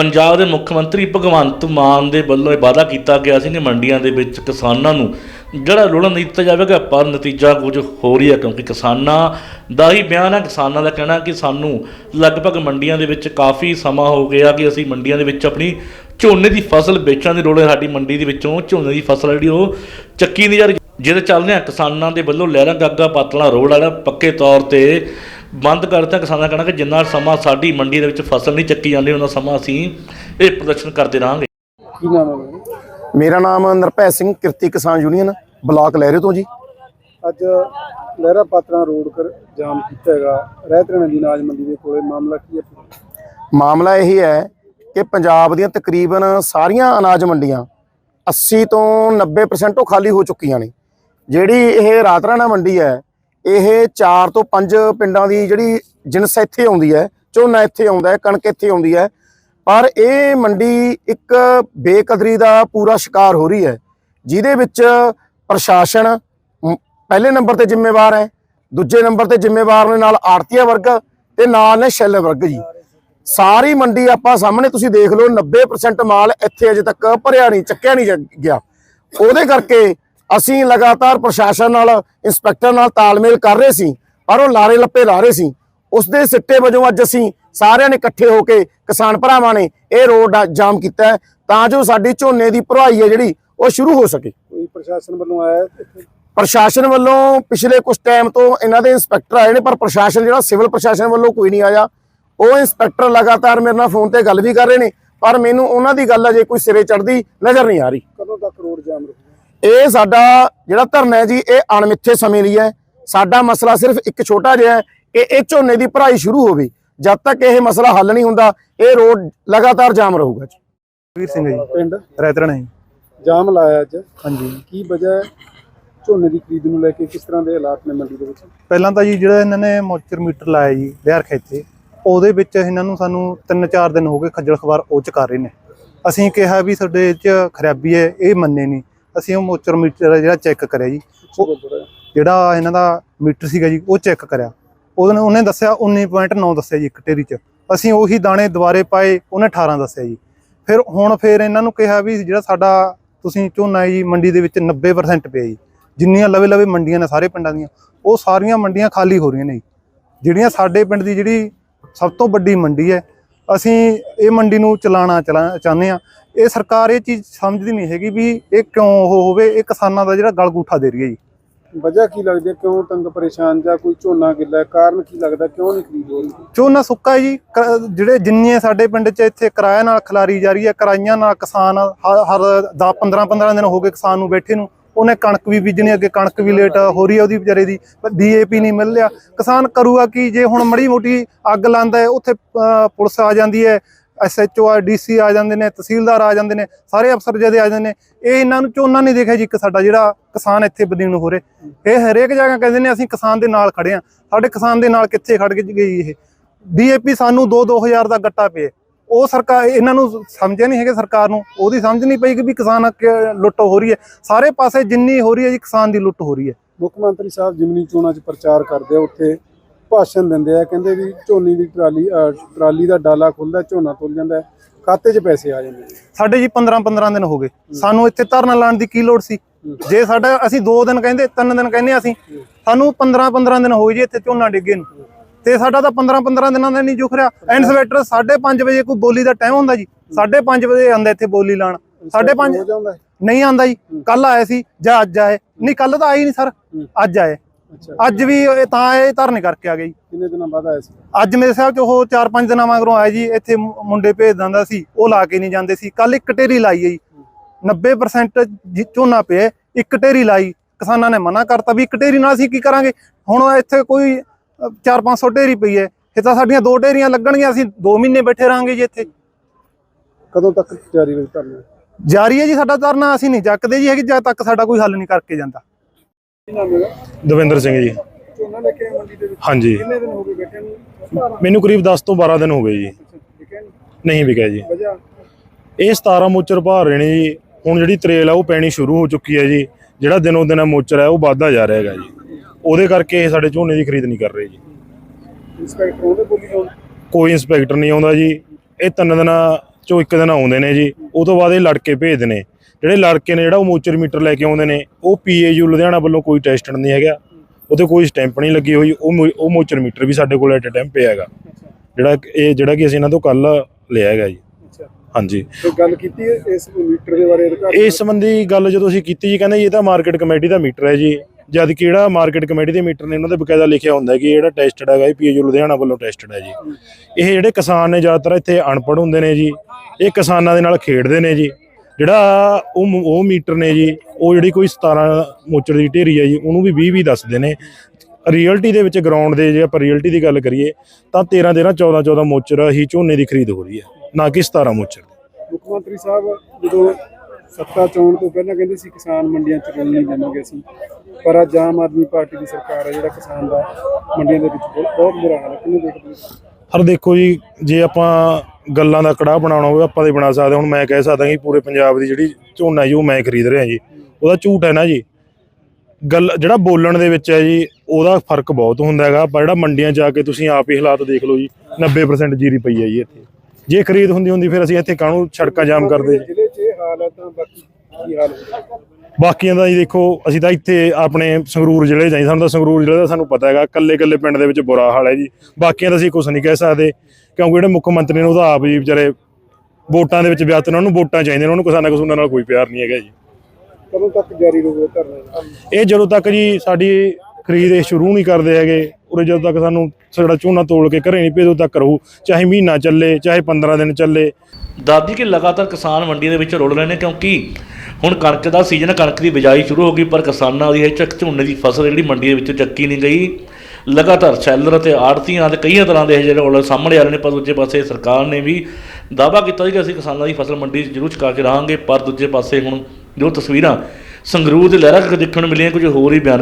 ਪੰਜਾਬ ਦੇ ਮੁੱਖ ਮੰਤਰੀ ਭਗਵੰਤ ਮਾਨ ਦੇ ਵੱਲੋਂ ਇਹ ਵਾਅਦਾ ਕੀਤਾ ਗਿਆ ਸੀ ਕਿ ਮੰਡੀਆਂ ਦੇ ਵਿੱਚ ਕਿਸਾਨਾਂ ਨੂੰ ਜਿਹੜਾ ਰੋਲਣ ਦਿੱਤਾ ਜਾਵੇਗਾ, ਪਰ ਨਤੀਜਾ ਕੁਝ ਹੋ ਰਹੀ ਹੈ ਕਿਉਂਕਿ ਕਿਸਾਨਾਂ ਦਾ ਹੀ ਬਿਆਨ ਹੈ ਕਿਸਾਨਾਂ ਦਾ ਕਹਿਣਾ ਕਿ ਸਾਨੂੰ ਲਗਭਗ ਮੰਡੀਆਂ ਦੇ ਵਿੱਚ ਕਾਫੀ ਸਮਾਂ ਹੋ ਗਿਆ ਕਿ ਅਸੀਂ ਮੰਡੀਆਂ ਦੇ ਵਿੱਚ ਆਪਣੀ ਝੋਨੇ ਦੀ ਫਸਲ ਵੇਚਣ ਦੀ ਲੋੜ ਹੈ ਸਾਡੀ ਮੰਡੀ ਦੇ ਵਿੱਚੋਂ ਝੋਨੇ ਦੀ ਫਸਲ ਜਿਹੜੀ ਉਹ ਚੱਕੀ ਨਹੀਂ ਜਾ ਰਹੀ। ਜਿਹਦੇ ਚੱਲਦੇ ਆ ਕਿਸਾਨਾਂ ਦੇ ਵੱਲੋਂ ਲਹਿਰਾਂ, ਗਾਗਾ, ਪਾਤਲਾ, ਰੋਡ ਵਾਲਾ ਪੱਕੇ ਤੌਰ ਤੇ ਬੰਦ ਕਰ ਦਿੱਤਾ। ਕਿਸਾਨਾਂ ਦਾ ਕਹਿਣਾ ਕਿ ਜਿੰਨਾ ਸਮਾਂ ਸਾਡੀ ਮੰਡੀ ਦੇ ਵਿੱਚ ਫਸਲ ਨਹੀਂ ਚੱਕੀ ਜਾਂਦੀ ਉਹਨਾਂ ਸਮਾਂ ਅਸੀਂ ਇਹ ਪ੍ਰਦਰਸ਼ਨ ਕਰਦੇ ਰਹਾਂਗੇ। ਕੀ ਨਾਮ ਹੈ? ਮੇਰਾ ਨਾਮ ਨਿਰਭੈ ਸਿੰਘ ਕਿਰਤੀ ਕਿਸਾਨ ਯੂਨੀਅਨ ਬਲਾਕ ਲਹਿਰੇ ਤੋਂ ਜੀ। ਅੱਜ ਲਹਿਰਾ ਪਾਤਰਾ ਰੋਡ ਕਰ ਜਾਮ ਕੀਤਾ ਹੈਗਾ। ਰਹਿਤ ਰਣਾ ਦੀ ਅਨਾਜ ਮੰਡੀ ਦੇ ਕੋਲੇ ਮਾਮਲਾ ਕੀ ਹੈ? ਮਾਮਲਾ ਇਹ ਹੈ ਕਿ ਪੰਜਾਬ ਦੀਆਂ ਤਕਰੀਬਨ ਸਾਰੀਆਂ ਅਨਾਜ ਮੰਡੀਆਂ 80 ਤੋਂ 90% ਤੋਂ ਖਾਲੀ ਹੋ ਚੁੱਕੀਆਂ ਨੇ। ਜਿਹੜੀ ਇਹ ਰਾਤਰਾਣਾ ਮੰਡੀ ਹੈ ਇਹ 4 ਤੋਂ 5 ਪਿੰਡਾਂ ਦੀ ਜਿਹੜੀ ਜਿਣਸ ਇੱਥੇ ਆਉਂਦੀ ਹੈ, ਝੋਨਾ ਇੱਥੇ ਆਉਂਦਾ ਹੈ, ਕਣਕ ਇੱਥੇ ਆਉਂਦੀ ਹੈ। ਪਰ ਇਹ ਮੰਡੀ ਇੱਕ ਬੇਕਦਰੀ ਦਾ ਪੂਰਾ ਸ਼ਿਕਾਰ ਹੋ ਰਹੀ ਹੈ, ਜਿਹਦੇ ਵਿੱਚ ਪ੍ਰਸ਼ਾਸਨ ਪਹਿਲੇ ਨੰਬਰ ਤੇ ਜ਼ਿੰਮੇਵਾਰ ਹੈ, ਦੂਜੇ ਨੰਬਰ ਤੇ ਜ਼ਿੰਮੇਵਾਰ ਨੇ ਨਾਲ ਆੜਤੀਆ ਵਰਗ ਤੇ ਨਾਲ ਨੇ ਸ਼ੈਲ ਵਰਗ ਜੀ। ਸਾਰੀ ਮੰਡੀ ਆਪਾਂ ਸਾਹਮਣੇ ਤੁਸੀਂ ਦੇਖ ਲਓ 90% ਮਾਲ ਇੱਥੇ ਅਜੇ ਤੱਕ ਭਰਿਆ ਨਹੀਂ, ਚੱਕਿਆ ਨਹੀਂ ਜਾ- ਗਿਆ। ਉਹਦੇ ਕਰਕੇ ਅਸੀਂ ਲਗਾਤਾਰ ਪ੍ਰਸ਼ਾਸਨ ਨਾਲ ਇੰਸਪੈਕਟਰ ਨਾਲ ਤਾਲਮੇਲ ਕਰ ਰਹੇ ਸੀ ਪਰ ਉਹ ਲਾਰੇ ਲੱਪੇ ਲਾ ਰਹੇ ਸੀ। ਉਸ ਦੇ ਸਿੱਟੇ ਵਜੋਂ ਅੱਜ ਅਸੀਂ ਸਾਰਿਆਂ ਨੇ ਇਕੱਠੇ ਹੋ ਕੇ ਕਿਸਾਨ ਭਰਾਵਾਂ ਨੇ ਇਹ ਰੋਡ ਜਾਮ ਕੀਤਾ ਤਾਂ ਜੋ ਸਾਡੀ ਝੋਨੇ ਦੀ ਭਰਾਈ ਹੈ ਜਿਹੜੀ ਉਹ ਸ਼ੁਰੂ ਹੋ ਸਕੇ। ਕੋਈ ਪ੍ਰਸ਼ਾਸਨ ਵੱਲੋਂ ਆਇਆ? ਪ੍ਰਸ਼ਾਸਨ ਵੱਲੋਂ ਪਿਛਲੇ ਕੁਝ ਟਾਈਮ ਤੋਂ ਇਹਨਾਂ ਦੇ ਇੰਸਪੈਕਟਰ ਆਏ ਨੇ ਪਰ ਪ੍ਰਸ਼ਾਸਨ ਜਿਹੜਾ ਸਿਵਲ ਪ੍ਰਸ਼ਾਸਨ ਵੱਲੋਂ ਕੋਈ ਨਹੀਂ ਆਇਆ। ਉਹ ਇੰਸਪੈਕਟਰ ਲਗਾਤਾਰ ਮੇਰੇ ਨਾਲ ਫੋਨ ਤੇ ਗੱਲ ਵੀ ਕਰ ਰਹੇ ਨੇ ਪਰ ਮੈਨੂੰ ਉਹਨਾਂ ਦੀ ਗੱਲ ਅਜੇ ਕੋਈ ਸਿਰੇ ਚੜਦੀ ਨਜ਼ਰ ਨਹੀਂ ਆ ਰਹੀ। ਕਦੋਂ ਤੱਕ ਰੋਡ ਜਾਮ ਰਹੂਗਾ? ਇਹ ਸਾਡਾ ਜਿਹੜਾ ਧਰਨਾ ਹੈ ਜੀ ਇਹ ਅਣਮਿੱਥੇ ਸਮੇਂ ਲਈ ਹੈ। ਸਾਡਾ ਮਸਲਾ ਸਿਰਫ ਇੱਕ ਛੋਟਾ ਜਿਹਾ ਹੈ ਕਿ ਇਹ ਝੋਨੇ ਦੀ ਭਰਾਈ ਸ਼ੁਰੂ ਹੋਵੇ। ਜਦ ਤੱਕ ਇਹ ਮਸਲਾ ਹੱਲ ਨਹੀਂ ਹੁੰਦਾ ਇਹ ਰੋਡ ਲਗਾਤਾਰ ਜਾਮ ਰਹੂਗਾ ਜੀ। ਵੀਰ ਸਿੰਘ ਜੀ। ਪਿੰਡ? ਰੈਤਰਣ ਜੀ। ਜਾਮ ਲਾਇਆ ਅੱਜ। ਹਾਂਜੀ। ਕੀ ਵਜ੍ਹਾ ਹੈ ਝੋਨੇ ਦੀ ਖਰੀਦ ਨੂੰ ਲੈ ਕੇ? ਕਿਸ ਤਰ੍ਹਾਂ ਦੇ ਹਾਲਾਤ ਨੇ ਮੰਡੀ ਦੇ ਵਿੱਚ? ਪਹਿਲਾਂ ਤਾਂ ਜੀ ਜਿਹੜਾ ਇਹਨਾਂ ਨੇ ਮੋਚਰ ਮੀਟਰ ਲਾਇਆ ਜੀ ਲਿਆਰ ਖੇਤੇ ਉਹਦੇ ਵਿੱਚ ਇਹਨਾਂ ਨੂੰ ਸਾਨੂੰ 3-4 ਦਿਨ ਹੋ ਗਏ ਖੱਜਲ ਖਵਾਰ ਉਹ ਚ ਕਰ ਰਹੇ ਨੇ। ਅਸੀਂ ਕਿਹਾ ਵੀ ਸਾਡੇ ਚ ਖਰਾਬੀ ਹੈ ਇਹ ਮੰਨੇ ਨਹੀਂ। ਅਸੀਂ ਉਹ ਮੋਚਰ ਮੀਟਰ ਜਿਹੜਾ ਚੈੱਕ ਕਰਿਆ ਜੀ, ਉਹ ਜਿਹੜਾ ਇਹਨਾਂ ਦਾ ਮੀਟਰ ਸੀਗਾ ਜੀ, ਉਹ ਚੈੱਕ ਕਰਿਆ। ਉਹਨੇ ਉਹਨੇ ਦੱਸਿਆ 19.9 ਦੱਸਿਆ ਜੀ ਇੱਕ ਢੇਰੀ ਚ। ਅਸੀਂ ਉਹੀ ਦਾਣੇ ਦੁਬਾਰੇ ਪਾਏ, ਉਹਨੇ 18 ਦੱਸਿਆ ਜੀ। ਫਿਰ ਹੁਣ ਫਿਰ ਇਹਨਾਂ ਨੂੰ ਕਿਹਾ ਵੀ ਜਿਹੜਾ ਸਾਡਾ ਤੁਸੀਂ ਝੋਨਾ ਜੀ, ਮੰਡੀ ਦੇ ਵਿੱਚ 90% ਪਿਆ ਜੀ। ਜਿੰਨੀਆਂ ਲਵੇ ਲਵੇ ਮੰਡੀਆਂ ਨੇ ਸਾਰੇ ਪਿੰਡਾਂ ਦੀਆਂ, ਉਹ ਸਾਰੀਆਂ ਮੰਡੀਆਂ ਖਾਲੀ ਹੋ ਰਹੀਆਂ ਨੇ ਜੀ। ਜਿਹੜੀਆਂ ਸਾਡੇ ਪਿੰਡ ਦੀ ਜਿਹੜੀ ਸਭ ਤੋਂ ਵੱਡੀ ਮੰਡੀ ਹੈ, ਅਸੀਂ ਇਹ ਮੰਡੀ ਨੂੰ ਚਲਾਉਣਾ, ਚਲਾ, ਚਾਹੁੰਦੇ ਆ ਇਹ ਸਰਕਾਰ ਇਹ ਚੀਜ਼ ਸਮਝਦੀ ਨਹੀਂ ਹੈਗੀ ਵੀ ਇਹ ਕਿਉਂ ਉਹ ਹੋਵੇ ਇਹ ਕਿਸਾਨਾਂ ਦਾ ਜਿਹੜਾ ਗਲਗੂਠਾ ਦੇ ਰਹੀ ਹੈ ਜੀ। ਵਜ੍ਹਾ ਕੀ ਲੱਗਦੀ ਹੈ? ਕਿਉਂ ਤੰਗ ਪਰੇਸ਼ਾਨ ਜਾਂ ਕੋਈ ਝੋਨਾ ਗਿੱਲਾ? ਕਾਰਨ ਕੀ ਲੱਗਦਾ ਕਿਉਂ ਨਹੀਂ ਖਰੀਦ ਹੋ ਰਹੀ? ਝੋਨਾ ਸੁੱਕਾ ਹੈ ਜੀ। ਕ- ਜਿਹੜੇ ਜਿੰਨੇ ਸਾਡੇ ਪਿੰਡ 'ਚ ਇੱਥੇ ਕਿਰਾਇਆ ਨਾਲ ਖਿਲਾਰੀ ਜਾ ਰਹੀ ਹੈ ਕਿਰਾਈਆਂ ਨਾਲ ਕਿਸਾਨ ਹਰ 10 15 15 ਦਿਨ ਹੋ ਗਏ ਕਿਸਾਨ ਨੂੰ ਬੈਠੇ ਨੂੰ। ਉਹਨੇ ਕਣਕ ਵੀ ਬੀਜਣੀ ਅੱਗੇ ਕਣਕ ਵੀ ਲੇਟ ਹੋ ਰਹੀ ਹੈ ਉਹਦੀ ਵਿਚਾਰੇ ਦੀ ਡੀਏਪੀ ਨਹੀਂ ਮਿਲ ਰਿਹਾ। ਕਿਸਾਨ ਕਰੂਗਾ ਕੀ? ਜੇ ਹੁਣ ਮੜੀ ਮੋਟੀ ਅੱਗ ਲਾਂਦਾ ਹੈ ਉੱਥੇ ਅਹ, ਪੁਲਿਸ ਆ ਜਾਂਦੀ ਹੈ ਐਸਐਚਓ ਆ ਡੀਸੀ ਆ ਜਾਂਦੇ ਨੇ, ਤਹਿਸੀਲਦਾਰ ਆ ਜਾਂਦੇ ਨੇ, ਸਾਰੇ ਅਫਸਰ ਜਦੇ ਆ ਜਾਂਦੇ ਨੇ, ਇਹ ਇਹਨਾਂ ਨੂੰ ਝੋਨਾ ਨਹੀਂ ਦੇਖਿਆ ਜੀ ਇੱਕ ਸਾਡਾ ਜਿਹੜਾ ਕਿਸਾਨ ਇੱਥੇ ਬਦੀਨ ਹੋ ਰਹੇ। ਇਹ ਹਰੇਕ ਜਗ੍ਹਾ ਕਹਿੰਦੇ ਨੇ ਅਸੀਂ ਕਿਸਾਨ ਦੇ ਨਾਲ ਖੜੇ ਆ ਸਾਡੇ ਕਿਸਾਨ ਦੇ ਨਾਲ ਕਿੱਥੇ ਖੜ ਗਈ ਇਹ? ਡੀਏਪੀ ਸਾਨੂੰ 2-2000 ਦਾ ਗੱਟਾ ਪਏ ਉਹ ਸਰਕਾਰ, ਇਹਨਾਂ ਨੂੰ ਸਮਝਿਆ ਨਹੀਂ ਹੈਗੇ ਸਰਕਾਰ ਨੂੰ। ਉਹਦੀ ਸਮਝ ਨਹੀਂ ਪਈ ਕਿ ਵੀ ਕਿਸਾਨ ਲੁੱਟ ਹੋ ਰਹੀ ਹੈ। ਸਾਰੇ ਪਾਸੇ ਜਿੰਨੀ ਹੋ ਰਹੀ ਹੈ ਜੀ ਕਿਸਾਨ ਦੀ ਲੁੱਟ ਹੋ ਰਹੀ ਹੈ। ਮੁੱਖ ਮੰਤਰੀ ਸਾਹਿਬ ਜਿਮਨੀ ਚੋਣਾਂ 'ਚ ਪ੍ਰਚਾਰ ਕਰਦੇ ਆ, ਉੱਥੇ ਭਾਸ਼ਣ ਦਿੰਦੇ ਆ ਕਹਿੰਦੇ ਵੀ ਝੋਨੇ ਦੀ ਟਰਾਲੀ ਅਹ, ਟਰਾਲੀ ਦਾ ਡਾਲਾ ਖੁੱਲਦਾ ਝੋਨਾ ਤੁਲ ਜਾਂਦਾ ਹੈ, ਖਾਤੇ 'ਚ ਪੈਸੇ ਆ ਜਾਂਦੇ ਨੇ। ਸਾਡੇ ਜੀ 15-15 ਦਿਨ ਹੋ ਗਏ। ਸਾਨੂੰ ਇੱਥੇ ਧਰਨਾ ਲਾਉਣ ਦੀ ਕੀ ਲੋੜ ਸੀ? ਜੇ ਸਾਡਾ ਅਸੀਂ 2 ਦਿਨ ਕਹਿੰਦੇ 3 ਦਿਨ ਕਹਿੰਦੇ ਅਸੀਂ ਸਾਨੂੰ 15-15 ਦਿਨ ਹੋ ਗਏ ਜੀ ਇੱਥੇ ਝੋਨਾ ਡਿੱਗੇ ਨੂੰ। ਤੇ ਸਾਡਾ ਤਾਂ 15-15 ਦਿਨਾਂ ਦਾ ਨਹੀਂ ਜੁਖ ਰਿਹਾ। ਇਨਸਪੈਕਟਰ 5:30 ਵਜੇ ਕੋਈ ਬੋਲੀ ਦਾ ਟਾਈਮ ਹੁੰਦਾ ਜੀ। 5:30 ਵਜੇ ਆਂਦਾ ਇੱਥੇ ਬੋਲੀ ਲਾਣ 5:30 ਹੋ ਜਾਂਦਾ ਹੈ। ਨਹੀਂ ਆਂਦਾ ਜੀ। ਕੱਲ ਆਇਆ ਸੀ ਜਾਂ ਅੱਜ ਆਏ। ਨਹੀਂ ਕੱਲ ਤਾਂ ਆਈ ਨਹੀਂ ਸਰ। ਅੱਜ ਆਏ। ਅੱਜ ਵੀ ਇਹ ਤਾਂ ਇਹ ਧਰਨੇ ਕਰਕੇ ਆ ਜੀ। ਕਿੰਨੇ ਦਿਨਾਂ ਬਾਅਦ ਆਇਆ ਸੀ? ਅੱਜ ਮੇਰੇ ਸਾਹਿਬ ਚ ਉਹ 4-5 ਦਿਨਾਂ ਮਗਰੋਂ ਆਏ ਜੀ ਇੱਥੇ ਮੁੰਡੇ ਭੇਜ ਦਿੰਦਾ ਸੀ ਉਹ ਲਾ ਕੇ ਨਹੀਂ ਜਾਂਦੇ ਸੀ। ਕੱਲ ਇੱਕ ਢੇਰੀ ਲਾਈ ਜੀ। 90% ਜੀ- ਝੋਨਾ ਪਿਆ ਇੱਕ ਢੇਰੀ ਲਾਈ। ਕਿਸਾਨਾਂ ਨੇ ਮਨਾ ਕਰਤਾ ਵੀ ਇੱਕ ਢੇਰੀ ਨਾਲ ਅਸੀਂ ਕੀ ਕਰਾਂਗੇ? ਹੁਣ ਇੱਥੇ ਕੋਈ 4-500 ਢੇਰੀ ਪਈ ਹੈ। ਇਹ ਤਾਂ ਸਾਡੀਆਂ ਦੋ ਢੇਰੀਆਂ ਲੱਗਣਗੀਆਂ ਅਸੀਂ 2 ਮਹੀਨੇ ਬੈਠੇ ਰਾਂਗੇ ਜੀ ਇੱਥੇ। ਕਦੋਂ ਤੱਕ ਜਾਰੀ ਰਹੂ ਧਰਨਾ? ਜਾਰੀ ਹੈ ਜੀ ਸਾਡਾ ਧਰਨਾ ਅਸੀਂ ਨਹੀਂ ਚੱਕਦੇ ਜੀ ਹੈਗੇ ਜਦ ਤੱਕ ਸਾਡਾ ਕੋਈ ਹੱਲ ਨਹੀਂ ਕਰਕੇ ਜਾਂਦਾ। ਕੀ ਨਾਮ ਹੈਗਾ ਦਵਿੰਦਰ ਸਿੰਘ ਜੀ। ਝੋਨਾ ਲੈ ਕੇ ਆਏ ਮੰਡੀ ਦੇ ਵਿੱਚ। ਹਾਂਜੀ। ਕਿੰਨੇ ਦਿਨ ਹੋ ਗਏ ਬੈਠੇ ਨੂੰ? ਮੈਨੂੰ ਕਰੀਬ 10 ਤੋਂ 12 ਦਿਨ ਹੋ ਗਏ ਜੀ। ਠੀਕ ਹੈ ਨਹੀਂ? ਵਿਕਿਆ ਜੀ। ਇਹ 17 ਮੋਚਰ ਭਾਰ ਰਹੇ ਨੇ ਜੀ। ਹੁਣ ਜਿਹੜੀ ਤਰੇਲ ਆ ਉਹ ਪੈਣੀ ਸ਼ੁਰੂ ਹੋ ਚੁੱਕੀ ਹੈ ਜੀ। ਜਿਹੜਾ ਦਿਨੋਂ ਦਿਨ ਮੋਚਰ ਹੈ ਉਹ ਵੱਧਦਾ ਜਾ ਰਿਹਾ ਹੈਗਾ ਜੀ। ਉਹਦੇ ਕਰਕੇ ਇਹ ਸਾਡੇ ਝੋਨੇ ਦੀ ਖਰੀਦ ਨਹੀਂ ਕਰ ਰਹੇ ਜੀ। ਇੰਸਪੈਕਟਰ ਉਹਦੇ ਬੋਲੀ ਲਾਉਣ ਕੋਈ ਇੰਸਪੈਕਟਰ ਨਹੀਂ ਆਉਂਦਾ ਜੀ। ਇਹ ਤਿੰਨ ਦਿਨ ਚੋਂ ਇੱਕ ਦਿਨ ਆਉਂਦੇ ਨੇ ਜੀ। ਉਹ ਤੋਂ ਬਾਅਦ ਇਹ ਲੜਕੇ ਭੇਜਦੇ ਨੇ। ਜਿਹੜੇ ਲੜਕੇ ਨੇ ਜਿਹੜਾ ਉਹ ਮੋਚਰ ਮੀਟਰ ਲੈ ਕੇ ਆਉਂਦੇ ਨੇ ਉਹ ਪੀਏਯੂ ਲੁਧਿਆਣਾ ਵੱਲੋਂ ਕੋਈ ਟੈਸਟ ਨਹੀਂ ਹੈਗਾ। ਉਹਤੇ ਕੋਈ ਸਟੈਂਪ ਨਹੀਂ ਲੱਗੀ ਹੋਈ ਉਹ ਉਹ ਮੋਚਰ ਮੀਟਰ ਵੀ ਸਾਡੇ ਕੋਲ ਐਟ ਟਾਈਮ ਪਿਆ ਹੈਗਾ। ਜਿਹੜਾ ਇਹ ਜਿਹੜਾ ਕਿ ਅਸੀਂ ਇਹਨਾਂ ਤੋਂ ਕੱਲ ਲਿਆ ਹੈਗਾ ਜੀ। ਹਾਂਜੀ। ਤੇ ਗੱਲ ਕੀਤੀ ਇਸ ਮੀਟਰ ਦੇ ਬਾਰੇ? ਇਸ ਸੰਬੰਧੀ ਗੱਲ ਜਦੋਂ ਅਸੀਂ ਕੀਤੀ ਜੀ ਕਹਿੰਦੇ ਜੀ ਇਹ ਤਾਂ ਮਾਰਕੀਟ ਕਮੇਟੀ ਦਾ ਮੀਟਰ ਹੈ ਜੀ। ਜਦ ਕਿ ਜਿਹੜਾ ਮਾਰਕੀਟ ਕਮੇਟੀ ਦੇ ਮੀਟਰ ਨੇ ਉਹਨਾਂ ਦੇ ਬਕਾਇਦਾ ਲਿਖਿਆ ਹੁੰਦਾ ਕਿ ਜਿਹੜਾ ਟੈਸਟਡ ਹੈਗਾ ਇਹ ਪੀਏਯੂ ਲੁਧਿਆਣਾ ਵੱਲੋਂ ਟੈਸਟਡ ਹੈ ਜੀ। ਇਹ ਜਿਹੜੇ ਕਿਸਾਨ ਨੇ ਜ਼ਿਆਦਾਤਰ ਇੱਥੇ ਅਨਪੜ੍ਹ ਹੁੰਦੇ ਨੇ ਜੀ ਇਹ ਕਿਸਾਨਾਂ ਦੇ ਨਾਲ ਖੇਡਦੇ ਨੇ ਜੀ। ਜਿਹੜਾ ਉਹ ਉਹ ਮੀਟਰ ਨੇ ਜੀ ਉਹ ਜਿਹੜੀ ਕੋਈ 17 ਮੋਚਰ ਦੀ ਢੇਰੀ ਹੈ ਜੀ ਉਹਨੂੰ ਵੀ 20 20 ਦੱਸਦੇ ਨੇ। ਰਿਅਲਟੀ ਦੇ ਵਿੱਚ ਗਰਾਊਂਡ ਦੇ ਜੇ ਆਪਾਂ ਰਿਅਲਟੀ ਦੀ ਗੱਲ ਕਰੀਏ ਤਾਂ 13 13 14 14 ਮੋਚਰ ਹੀ ਝੋਨੇ ਦੀ ਖਰੀਦ ਹੋ ਰਹੀ ਹੈ ਨਾ ਕਿ 17 ਮੋਚਰ ਮੁੱਖ ਮੰਤਰੀ ਸਾਹਿਬ ਜਦੋਂ ਸੱਤਾ ਚੋਣ ਤੋਂ ਪਹਿਲਾਂ ਕਹਿੰਦੇ ਸੀ ਕਿਸਾਨ ਮੰਡੀਆਂ ਚ ਰੋਲ ਨਹੀਂ ਦੇਵਾਂਗੇ ਅਸੀਂ ਪਰ ਅੱਜ ਆਮ ਆਦਮੀ ਪਾਰਟੀ ਦੀ ਸਰਕਾਰ ਹੈ ਜਿਹੜਾ ਕਿਸਾਨ ਦਾ ਮੰਡੀਆਂ ਦੇ ਵਿੱਚ ਬਹੁਤ ਬੁਰਾ ਹਾਲ ਹੈ। ਕਿਹਨੂੰ ਦੇਖਦੇ ਹੋ? ਪਰ ਦੇਖੋ ਜੀ ਜੇ ਆਪਾਂ ਗੱਲਾਂ ਦਾ ਕੜਾਹ ਬਣਾਉਣਾ ਹੋਵੇ, ਆਪਾਂ ਤੇ ਬਣਾ ਸਕਦੇ ਹਾਂ। ਹੁਣ ਮੈਂ ਕਹਿ ਸਕਦਾ ਕਿ ਪੂਰੇ ਪੰਜਾਬ ਦੀ ਜਿਹੜੀ ਝੋਨਾ ਜੀ, ਉਹ ਮੈਂ ਖਰੀਦ ਰਿਹਾ ਜੀ। ਉਹਦਾ ਝੂਠ ਹੈ ਨਾ ਜੀ। ਗੱਲ, ਜਿਹੜਾ ਬੋਲਣ ਦੇ ਵਿੱਚ ਹੈ ਜੀ, ਉਹਦਾ ਫ਼ਰਕ ਬਹੁਤ ਹੁੰਦਾ ਹੈਗਾ। ਪਰ ਜਿਹੜਾ ਮੰਡੀਆਂ ਜਾ ਕੇ ਤੁਸੀਂ ਆਪ ਹੀ ਹਾਲਾਤ ਦੇਖ ਲਓ ਜੀ 90% ਜੀਰੀ ਪਈ ਹੈ ਜੀ ਇੱਥੇ। ਜੇ ਖਰੀਦ ਹੁੰਦੀ ਹੁੰਦੀ, ਫਿਰ ਅਸੀਂ ਇੱਥੇ ਕਾਹਨੂੰ ਸੜਕਾਂ ਜਾਮ ਕਰਦੇ? ਜ਼ਿਲ੍ਹੇ 'ਚ ਇਹ ਹਾਲ ਹੈ ਤਾਂ ਬਾਕੀ ਕੀ ਹਾਲ ਹੋਵੇਗਾ ਬਾਕੀਆਂ ਦਾ ਜੀ ਦੇਖੋ ਅਸੀਂ ਤਾਂ ਇੱਥੇ ਆਪਣੇ ਸੰਗਰੂਰ ਜ਼ਿਲ੍ਹੇ ਜਾਈ। ਸਾਨੂੰ ਤਾਂ ਸੰਗਰੂਰ ਜ਼ਿਲ੍ਹੇ ਦਾ ਸਾਨੂੰ ਪਤਾ ਹੈਗਾ ਕੱਲੇ ਕੱਲੇ ਪਿੰਡ ਦੇ ਵਿੱਚ ਬੁਰਾ ਹਾਲ ਹੈ ਜੀ। ਬਾਕੀਆਂ ਦਾ ਅਸੀਂ ਕੁਝ ਨਹੀਂ ਕਹਿ ਸਕਦੇ ਕਿਉਂਕਿ ਜਿਹੜੇ ਮੁੱਖ ਮੰਤਰੀ ਨੇ ਉਹਦਾ ਆਪ ਜੀ ਵਿਚਾਰੇ ਵੋਟਾਂ ਦੇ ਵਿੱਚ ਵਿਅਸਤ ਨੇ ਉਹਨੂੰ ਵੋਟਾਂ ਚਾਹੀਦੀਆਂ ਨੇ ਉਹਨੂੰ ਕਿਸਾਨਾਂ ਕਿਸਾਨਾਂ ਨਾਲ ਕੋਈ ਪਿਆਰ ਨਹੀਂ ਹੈਗਾ ਜੀ। ਕਦੋਂ ਤੱਕ ਜਾਰੀ ਰਹੂਗਾ ਧਰਨਾ? ਇਹ ਜਦੋਂ ਤੱਕ ਜੀ ਸਾਡੀ ਖਰੀਦ ਇਹ ਸ਼ੁਰੂ ਨਹੀਂ ਕਰਦੇ ਹੈਗੇ ਉਰੇ ਜਦੋਂ ਤੱਕ ਸਾਨੂੰ ਸਾਡਾ ਝੋਨਾ ਤੋਲ ਕੇ ਘਰੇ ਨਹੀਂ ਭੇਜੋ ਤੱਕ ਰਹੂ। ਚਾਹੇ ਮਹੀਨਾ ਚੱਲੇ ਚਾਹੇ 15 ਦਿਨ ਚੱਲੇ। ਦੱਸਦੀ ਕਿ ਲਗਾਤਾਰ ਕਿਸਾਨ ਮੰਡੀ ਦੇ ਵਿੱਚ ਰੁਲ ਰਹੇ ਨੇ ਕਿਉਂਕਿ ਹੁਣ ਕਣਕ ਦਾ ਸੀਜ਼ਨ, ਕਣਕ ਦੀ ਬਿਜਾਈ ਸ਼ੁਰੂ ਹੋ ਗਈ, ਪਰ ਕਿਸਾਨਾਂ ਦੀ ਇਹ ਚੱਕ ਝੋਨੇ ਦੀ ਫਸਲ ਜਿਹੜੀ ਮੰਡੀ ਦੇ ਵਿੱਚ ਚੱਕੀ ਨਹੀਂ ਗਈ। ਲਗਾਤਾਰ ਸੈਲਰ ਅਤੇ ਆੜਤੀਆਂ ਤੇ ਕਈਆਂ ਤਰ੍ਹਾਂ ਦੇ ਇਹ ਜਿਹੜੇ ਰੌਲੇ ਸਾਹਮਣੇ ਆ ਰਹੇ ਨੇ, ਪਰ ਦੂਜੇ ਪਾਸੇ ਸਰਕਾਰ ਨੇ ਵੀ ਦਾਅਵਾ ਕੀਤਾ ਸੀ ਕਿ ਅਸੀਂ ਕਿਸਾਨਾਂ ਦੀ ਫਸਲ ਮੰਡੀ 'ਚ ਜ਼ਰੂਰ ਚੁਕਾ ਕੇ ਰਹਾਂਗੇ, ਪਰ ਦੂਜੇ ਪਾਸੇ ਹੁਣ ਜੋ ਤਸਵੀਰਾਂ ਸੰਗਰੂਰ ਦੇ ਲਹਿਰਾ ਦੇਖਣ ਨੂੰ ਮਿਲੀਆਂ, ਕੁਝ ਹੋਰ ਹੀ ਬਿਆਨ